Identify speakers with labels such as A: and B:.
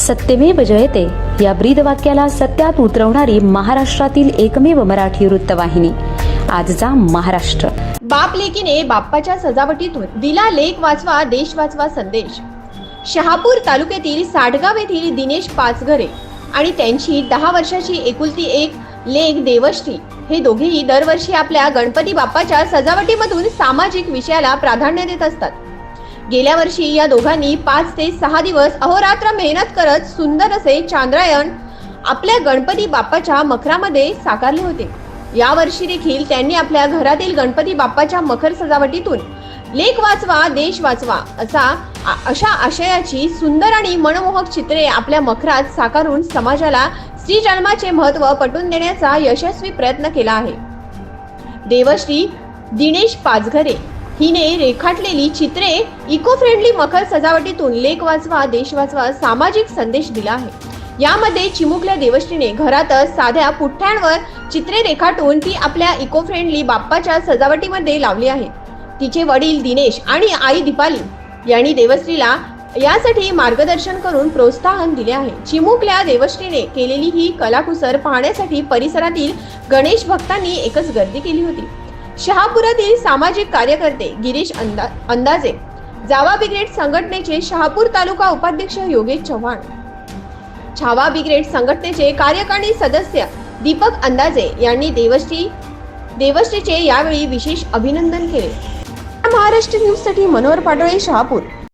A: सत्यमेव जयते. या ब्रीद वाक्याला सत्यात उतरवणारी महाराष्ट्रातील एकमेव मराठी वृत्तवाहिनी. आजचा महाराष्ट्र.
B: बाप लेकीने बाप्पाच्या सजावटीतून दिला लेख वाचवा देश वाचवा संदेश. शहापूर तालुक्यातील साठगाव येथील दिनेश पाचघरे आणि त्यांची दहा वर्षाची एकुलती एक लेख देवश्री हे दोघेही दरवर्षी आपल्या गणपती बाप्पाच्या सजावटीमधून सामाजिक विषयाला प्राधान्य देत असतात. गेल्या वर्षी या दोघांनी पाच ते सहा दिवस अहोरात्र मेहनत करत सुंदर असे चांद्रायण आपल्या गणपती बाप्पाच्या मखरामध्ये साकारले होते. या वर्षी देखील त्यांनी आपल्या घरातील गणपती बाप्पाच्या मखर सजावटीतून लेख वाचवा देश वाचवा असा अशा आशयाची सुंदर आणि मनमोहक चित्रे आपल्या मखरात साकारून समाजाला स्त्री जन्माचे महत्त्व पटवून देण्याचा यशस्वी प्रयत्न केला आहे. देवश्री दिनेश पाचघरे हिने रेखाटलेली चित्रे इको फ्रेंडली मखर सजावटीतून लेख वाचवा देश वाचवा सामाजिक संदेश दिला आहे. यामध्ये चिमुकल्या देवश्रीने घरातच साध्या पुठ्ठ्यांवर चित्रे रेखाटून ती आपल्या इको फ्रेंडली बाप्पाच्या सजावटीमध्ये लावली आहे. तिचे वडील दिनेश आणि आई दीपाली यांनी देवश्रीला यासाठी मार्गदर्शन करून प्रोत्साहन दिले आहे. चिमुकल्या देवश्रीने केलेली ही कलाकुसर पाहण्यासाठी परिसरातील गणेश भक्तांनी एकच गर्दी केली होती. शहापुरातील सामाजिक कार्यकर्ते गिरीश अंदा अंदाजे. जावा ब्रिगेड संघटनेचे शहापूर तालुका उपाध्यक्ष योगेश चव्हाण. छावा ब्रिगेड संघटनेचे कार्यकारिणी सदस्य दीपक अंदाजे यांनी देवश्री देवश्रीचे यावेळी विशेष अभिनंदन केले. महाराष्ट्र न्यूजसाठी मनोहर पाटोळे शहापूर.